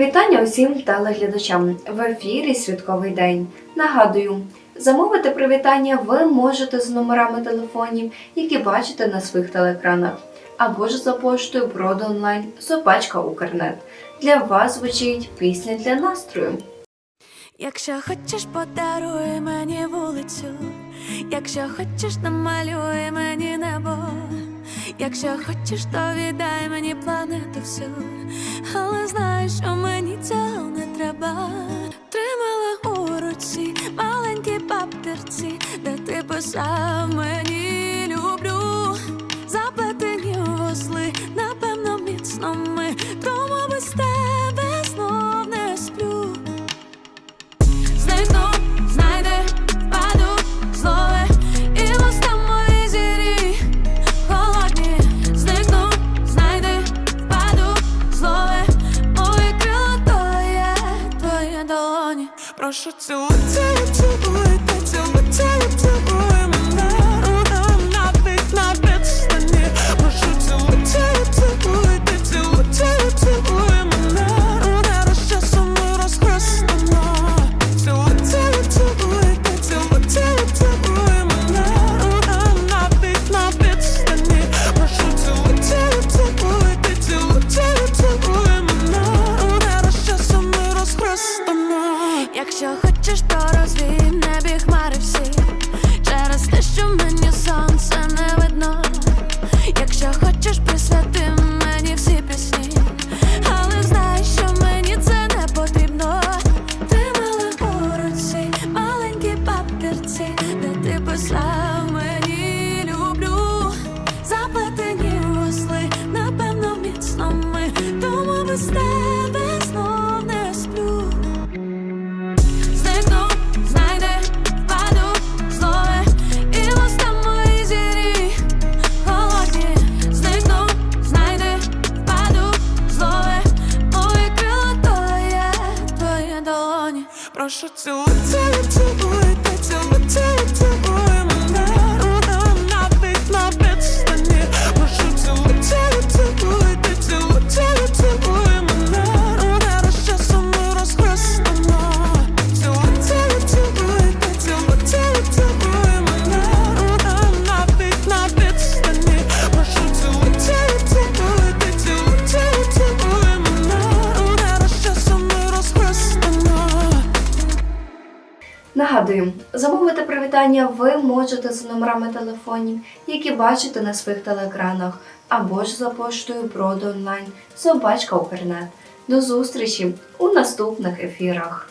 Вітання усім телеглядачам в ефірі Святковий день. Нагадую, замовити привітання ви можете з номерами телефонів, які бачите на своїх телеекранах, або ж за поштою Броди онлайн Собачка Укрнет. Для вас звучить пісня для настрою. Якщо хочеш, подаруй мені вулицю, якщо хочеш, намалюй мені небо, якщо хочеш, то віддай мені планету всю, але знай, що мені цього не треба. Тримала у руці маленькі папірці, де ти писав мені люблю, заплетені осли, напевно, міцно долоні. Прошу цілуй, цілуй, цілуйте, цілуй, цілуй, цілуй Якщо хочеш, то розвій не небі Прошу цілуй, цілуй, цілуй, Нагадую, замовити привітання ви можете за номерами телефонів, які бачите на своїх телеекранах, або ж за поштою Броди онлайн Собачка Укрнет. До зустрічі у наступних ефірах.